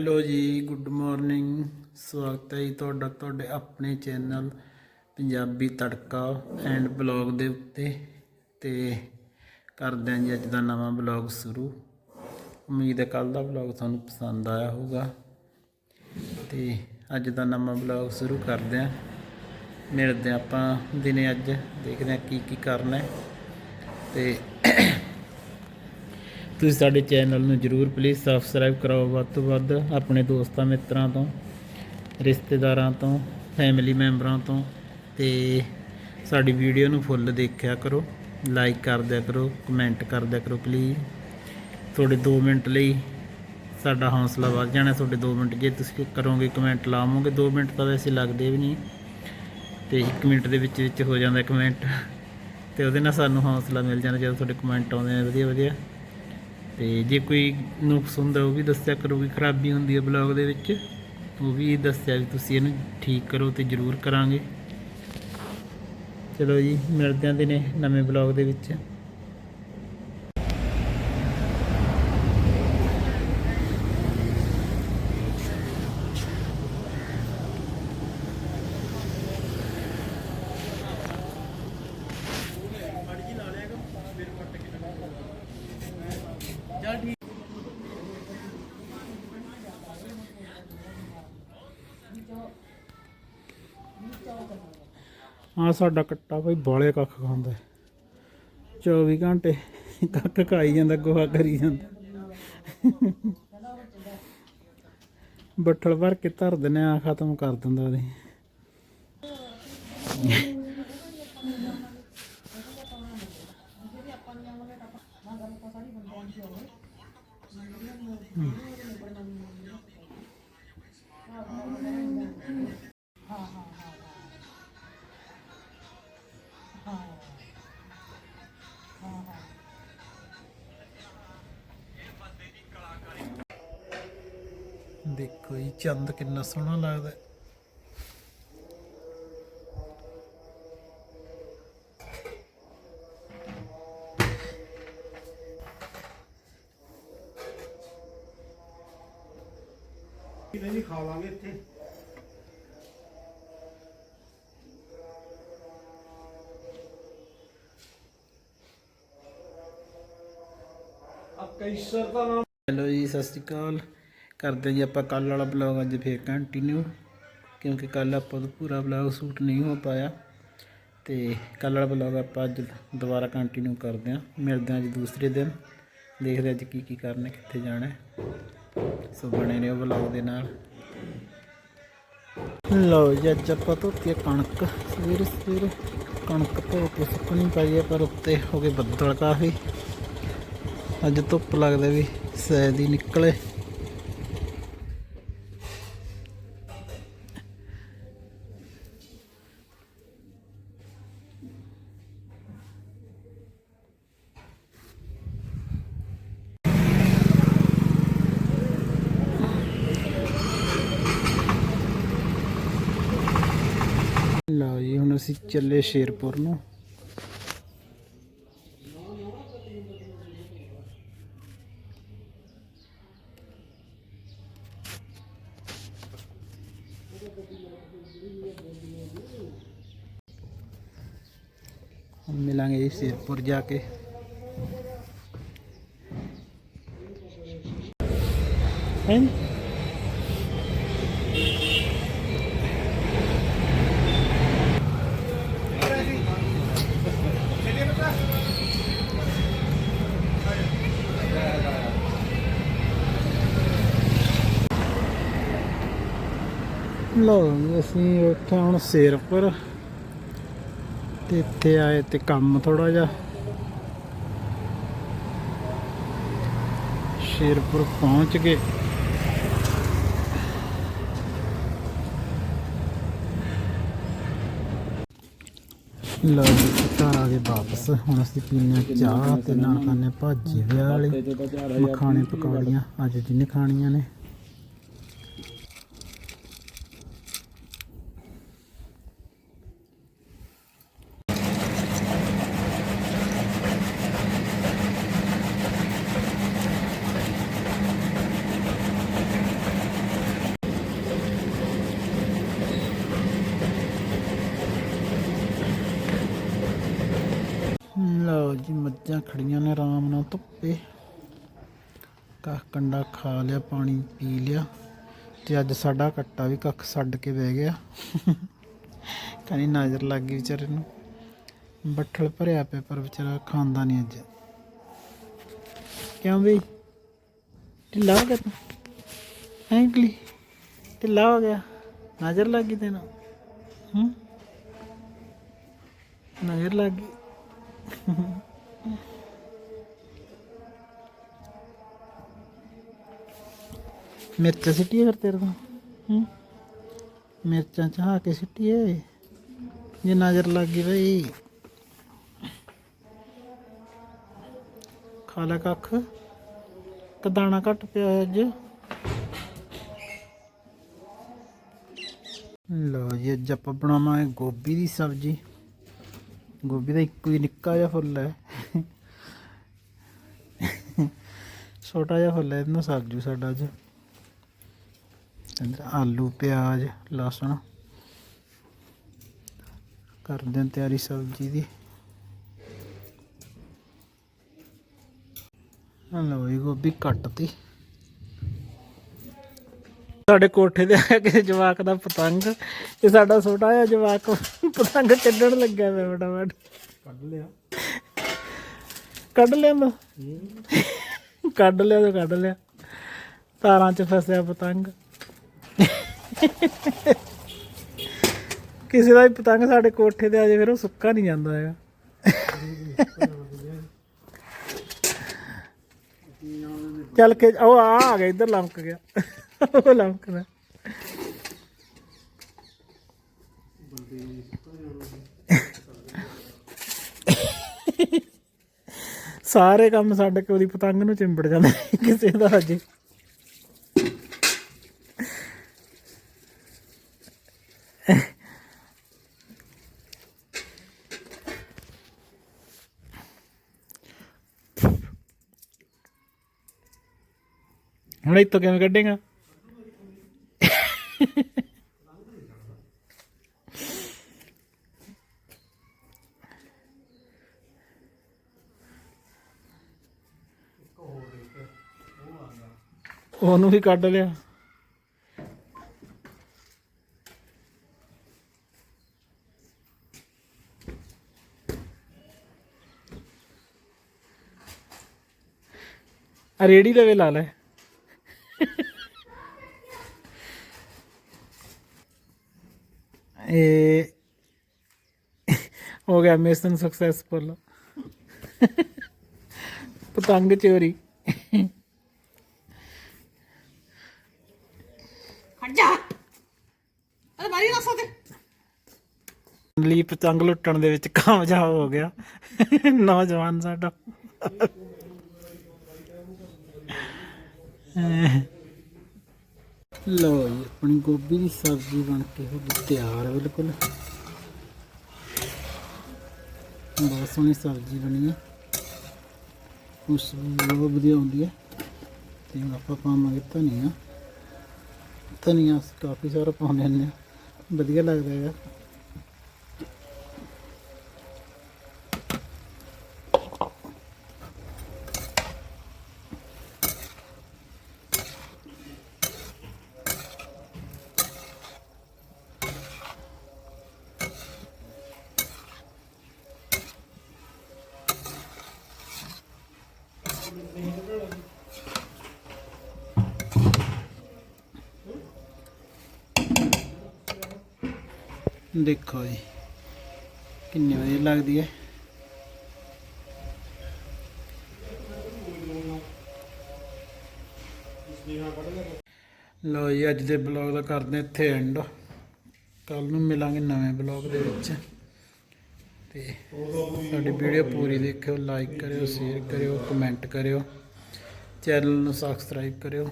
Hello ਜੀ, good morning. ਸਵਾਗਤ ਹੈ ਜੀ ਤੁਹਾਡਾ, ਤੁਹਾਡੇ ਆਪਣੇ ਚੈਨਲ ਪੰਜਾਬੀ ਤੜਕਾ ਐਂਡ ਬਲੌਗ ਦੇ ਉੱਤੇ। ਤੇ ਕਰਦੇ ਹਾਂ ਜੀ ਅੱਜ ਦਾ ਨਵਾਂ ਬਲੌਗ ਸ਼ੁਰੂ। ਉਮੀਦ ਹੈ ਕੱਲ ਦਾ ਬਲੌਗ ਤੁਹਾਨੂੰ ਪਸੰਦ ਆਇਆ ਹੋਊਗਾ। ਤੇ ਅੱਜ ਦਾ ਨਵਾਂ ਬਲੌਗ ਸ਼ੁਰੂ ਕਰਦੇ ਹਾਂ। ਮਿਲਦੇ ਆਪਾਂ ਦਿਨੇ ਅੱਜ, ਦੇਖਦੇ ਹਾਂ ਕੀ ਕੀ ਕਰਨਾ ਹੈ। ਤੇ ਤੁਸੀਂ ਸਾਡੇ ਚੈਨਲ ਨੂੰ ਜਰੂਰ ਪਲੀਜ਼ ਸਬਸਕ੍ਰਾਈਬ ਕਰਾਓ। ਵੱਧ ਤੋਂ ਵੱਧ ਆਪਣੇ ਦੋਸਤਾਂ, ਮਿੱਤਰਾਂ ਤੋਂ, ਰਿਸ਼ਤੇਦਾਰਾਂ ਤੋਂ ਫੈਮਿਲੀ ਮੈਂਬਰਾਂ ਤੋਂ ਤੇ ਸਾਡੀ ਵੀਡੀਓ ਨੂੰ ਫੁੱਲ ਦੇਖਿਆ ਕਰੋ। ਲਾਈਕ ਕਰ ਦਿਆ ਕਰੋ ਕਮੈਂਟ ਕਰ ਦਿਆ ਕਰੋ ਪਲੀਜ਼ ਤੁਹਾਡੇ 2 ਮਿੰਟ ਲਈ ਸਾਡਾ ਹੌਸਲਾ ਵੱਧ ਜਾਣਾ, ਤੁਹਾਡੇ 2 ਮਿੰਟ ਜੇ ਤੁਸੀਂ ਕਰੋਗੇ ਕਮੈਂਟ ਲਾਵੋਗੇ 2 ਮਿੰਟ ਤਾਂ ਵੈਸੇ ਲੱਗਦੇ ਵੀ ਨਹੀਂ। ਤੇ 1 ਮਿੰਟ ਦੇ ਵਿੱਚ ਵਿੱਚ ਹੋ ਜਾਂਦਾ ਕਮੈਂਟ ਤੇ ਉਹਦੇ ਨਾਲ ਸਾਨੂੰ ਹੌਸਲਾ ਮਿਲ ਜਾਂਦਾ ਜਦੋਂ ਤੁਹਾਡੇ ਕਮੈਂਟ ਆਉਂਦੇ ਆ ਵਧੀਆ ਵਧੀਆ ਤੇ ਜੇ ਕੋਈ ਨੁਕਸ ਹੁੰਦਾ ਉਹ ਵੀ ਦੱਸਿਆ ਕਰੋ ਵੀ ਖਰਾਬੀ ਹੁੰਦੀ ਹੈ ਬਲੌਗ ਦੇ ਵਿੱਚ। ਉਹ ਵੀ ਦੱਸਿਆ ਵੀ ਤੁਸੀਂ ਇਹਨੂੰ ਠੀਕ ਕਰੋ ਤੇ ਜ਼ਰੂਰ ਕਰਾਂਗੇ। ਚਲੋ ਜੀ, ਮਿਲਦੇ ਆਂ ਨੇ ਨਵੇਂ ਬਲੌਗ ਦੇ ਵਿੱਚ। ਆ ਸਾਡਾ ਕੱਟਾ ਭਾਈ ਬਾਲੇ ਕੱਖ ਖਾਂਦਾ ਹੈ। 24 ਘੰਟੇ ਕੱਖ ਖਾਈ ਜਾਂਦਾ, ਗੋਹਾ ਕਰੀ ਜਾਂਦਾ ਬੱਠਲ ਭਰ ਕੇ ਧਰ ਦਿੰਨੇ ਆ ਖਤਮ ਕਰ ਦਿੰਦਾ ਉਹਦੇ ਦੇਖੋ ਜੀ ਚੰਦ ਕਿੰਨਾ ਸੋਹਣਾ ਲੱਗਦਾ ਹੈ। ਕਿਤੇ ਵੀ ਖਾ ਲਾਂਗੇ ਇੱਥੇ ਆ ਕੈਸਰ ਦਾ ਨਾਮ ਹੈਲੋ ਜੀ ਸਤਿ ਸ਼੍ਰੀ ਅਕਾਲ ਕਰਦੇ ਜੀ ਆਪਾਂ ਕੱਲ ਵਾਲਾ ਬਲੌਗ ਅੱਜ ਫੇਰ ਕੰਟੀਨਿਊ ਕਿਉਂਕਿ ਕੱਲ ਆਪਾਂ ਨੂੰ ਪੂਰਾ ਬਲੌਗ ਸ਼ੂਟ ਨਹੀਂ ਹੋ ਪਾਇਆ। ਤੇ ਕੱਲ ਵਾਲਾ ਬਲੌਗ ਆਪਾਂ ਅੱਜ ਦੁਬਾਰਾ ਕੰਟੀਨਿਊ ਕਰਦੇ ਹਾਂ। ਮਿਲਦੇ ਹਾਂ ਜੀ ਦੂਸਰੇ ਦਿਨ। ਦੇਖਦੇ ਹਾਂ ਅੱਜ ਕੀ ਕੀ ਕਰਨਾ, ਕਿੱਥੇ ਜਾਣਾ ਸੋ ਬਣੇ ਰਹੋ ਬਲੌਗ ਦੇ ਨਾਲ। ਲਓ ਜੀ, ਅੱਜ ਆਪਾਂ ਧੋਤੀ ਹੈ ਕਣਕ। ਸਵੇਰੇ ਸਵੇਰੇ ਕਣਕ ਧੋ ਕੇ ਸੁੱਕਣੀ ਪਾਈ ਹੈ ਪਰ ਉੱਤੇ ਹੋ ਗਏ ਬੱਦਲ ਕਾਫੀ। ਅੱਜ ਧੁੱਪ ਲੱਗਦਾ ਵੀ ਸ਼ਾਇਦ ਹੀ ਨਿਕਲੇ। ਲਓ ਜੀ ਹੁਣ ਅਸੀਂ ਚੱਲੇ ਸ਼ੇਰਪੁਰ ਨੂੰ। ਮਿਲਾਂਗੇ ਜੀ ਸ਼ੇਰਪੁਰ ਜਾ ਕੇ। ਹੈਂ ਲਓ ਜੀ, ਅਸੀਂ ਉੱਥੇ ਹੁਣ ਸ਼ੇਰਪੁਰ ਤੇ ਇੱਥੇ ਆਏ ਤੇ ਕੰਮ ਥੋੜਾ ਜਿਹਾ। ਸ਼ੇਰਪੁਰ ਪਹੁੰਚ ਗਏ। ਲਓ ਜੀ ਘਰ ਆ ਗਏ ਵਾਪਸ। ਹੁਣ ਅਸੀਂ ਪੀਨੇ ਚਾਹ ਤੇ ਨਾਲ ਖਾਣੇ ਭਾਜੀ ਵਿਆਹ ਵਾਲੀ। ਮਖਾਣੇ ਪਕੌੜੀਆਂ ਅੱਜ ਜਿੰਨੇ ਖਾਣੀਆਂ ਨੇ ਲਓ ਜੀ ਮੱਝਾਂ ਖੜੀਆਂ ਨੇ ਆਰਾਮ ਨਾਲ ਧੁੱਪੇ। ਕੱਖ ਕੰਡਾ ਖਾ ਲਿਆ, ਪਾਣੀ ਪੀ ਲਿਆ ਤੇ ਅੱਜ ਸਾਡਾ ਕੱਟਾ ਵੀ ਕੱਖ ਛੱਡ ਕੇ ਬਹਿ ਗਿਆ। ਕਹਿੰਦੀ ਨਜ਼ਰ ਲੱਗ ਗਈ ਵਿਚਾਰੇ ਨੂੰ। ਬੱਠਲ ਭਰਿਆ ਪਿਆ ਪਰ ਵਿਚਾਰਾ ਖਾਂਦਾ ਨਹੀਂ ਅੱਜ। ਕਿਉਂ ਬਈ? ਢਿੱਲਾ ਹੋ ਗਿਆ ਤੂੰ? ਹੈਂ ਢਿੱਲਾ ਹੋ ਗਿਆ? ਨਜ਼ਰ ਲੱਗ ਗਈ ਤੈਨੂੰ? ਹੂੰ? ਨਜ਼ਰ ਲੱਗ ਗਈ। ਮਿਰਚਾਂ ਸਿੱਟੀ ਫਿਰ ਤੇਰੇ ਤੋਂ ਹੂੰ? ਮਿਰਚਾਂ ਚਾਹ ਕੇ ਸਿੱਟੀਏ ਜੇ ਨਜ਼ਰ ਲੱਗ ਗਈ ਬਈ। ਖਾਲਾ ਲੈ ਕੱਖ। ਕਦਾਣਾ ਘੱਟ ਪਿਆ ਅੱਜ। ਲਓ ਜੀ, ਅੱਜ ਆਪਾਂ ਬਣਾਵਾਂਗੇ ਗੋਭੀ ਦੀ ਸਬਜ਼ੀ। ਗੋਭੀ ਦਾ ਇੱਕੋ ਹੀ ਨਿੱਕਾ ਜਿਹਾ ਫੁੱਲ ਹੈ। ਛੋਟਾ ਜਿਹਾ ਫੁੱਲ ਹੈ ਇਹਨੂੰ ਸਬਜ਼ੀ ਸਾਡਾ ਅੱਜ। ਅੰਦਰ ਆਲੂ ਪਿਆਜ਼ ਲਸਣ। ਕਰਦੇ ਹਾਂ ਤਿਆਰੀ ਸਬਜ਼ੀ ਦੀ। ਲਓ ਇਹ ਗੋਭੀ ਕੱਟਤੀ। ਸਾਡੇ ਕੋਠੇ ਤੇ ਆ ਕੇ ਜਵਾਕ ਦਾ ਪਤੰਗ ਇਹ ਸਾਡਾ ਛੋਟਾ ਜਿਹਾ ਜਵਾਕ ਪਤੰਗ ਕੱਢਣ ਲੱਗਿਆ ਪਿਆ ਫਟਾਫਟ। ਕੱਢ ਲਿਆ। ਕੱਢ ਲਿਆ ਮੈਂ? ਕੱਢ ਲਿਆ ਤਾਂ ਕੱਢ ਲਿਆ। ਤਾਰਾਂ 'ਚ ਫਸਿਆ ਪਤੰਗ। ਕਿਸੇ ਦਾ ਵੀ ਪਤੰਗ ਸਾਡੇ ਕੋਠੇ ਤੇ ਆ ਜਾਏ ਫਿਰ ਉਹ ਸੁੱਕਾ ਨਹੀਂ ਜਾਂਦਾ ਹੈਗਾ। ਚੱਲ ਕੇ ਉਹ ਆ ਆ ਗਿਆ, ਇੱਧਰ ਲੰਮਕ ਗਿਆ। ਉਹ ਲੰਮਕਦਾ। ਸਾਰੇ ਕੰਮ ਸਾਡੇ ਕੋਲ ਦੀ ਪਤੰਗ ਨੂੰ ਚਿੰਬੜ ਜਾਂਦਾ ਕਿਸੇ ਦਾ ਅਜੇ ਹੁਣ ਇੱਥੋਂ ਕਿਵੇਂ ਕੱਢੇਗਾ? ਉਹਨੂੰ ਵੀ ਕੱਢ ਲਿਆ। ਆ ਰੇੜੀ ਲਵੇ ਲਾ ਲੈ। ਇਹ ਹੋ ਗਿਆ ਮਿਸ਼ਨ ਸਕਸੈਸਫੁਲ ਪਤੰਗ ਚੋਰੀ। ਹਟ ਜਾ। ਅਰੇ ਮਾਰੀ ਨਾ ਸੋਤੇ ਲਈ ਪਤੰਗ ਲੁੱਟਣ ਦੇ ਵਿੱਚ ਕਾਮਯਾਬ ਹੋ ਗਿਆ। ਨੌਜਵਾਨ ਸਾਡਾ। ਲਓ ਜੀ, ਆਪਣੀ ਗੋਭੀ ਦੀ ਸਬਜ਼ੀ ਬਣ ਕੇ ਹੋ ਗਈ ਤਿਆਰ ਬਿਲਕੁਲ। ਬਹੁਤ ਸੋਹਣੀ ਸਬਜ਼ੀ ਬਣੀ ਹੈ ਉਸ ਬਹੁਤ ਵਧੀਆ ਹੁੰਦੀ ਹੈ ਤੇ ਆਪਾਂ ਪਾਵਾਂਗੇ ਧਨੀਆ। ਧਨੀਆ ਅਸੀਂ ਕਾਫੀ ਸਾਰਾ ਪਾਉਂਦੇ ਹੁੰਦੇ ਹਾਂ ਵਧੀਆ ਲੱਗਦਾ ਹੈਗਾ। ਦੇਖੋ ਜੀ, ਕਿੰਨੀ ਵਧੀਆ ਲੱਗਦੀ ਹੈ। ਲੋ ਜੀ, ਅੱਜ ਦੇ ਬਲੌਗ ਦਾ ਕਰਦੇ ਇੱਥੇ ਐਂਡ ਕੱਲ ਨੂੰ ਮਿਲਾਂਗੇ ਨਵੇਂ ਬਲੌਗ ਦੇ ਵਿੱਚ। ਤੇ ਸਾਡੀ ਵੀਡੀਓ ਪੂਰੀ ਦੇਖਿਓ ਲਾਈਕ ਕਰਿਓ ਸ਼ੇਅਰ ਕਰਿਓ ਕਮੈਂਟ ਕਰਿਓ ਚੈਨਲ ਨੂੰ ਸਬਸਕ੍ਰਾਈਬ ਕਰਿਓ।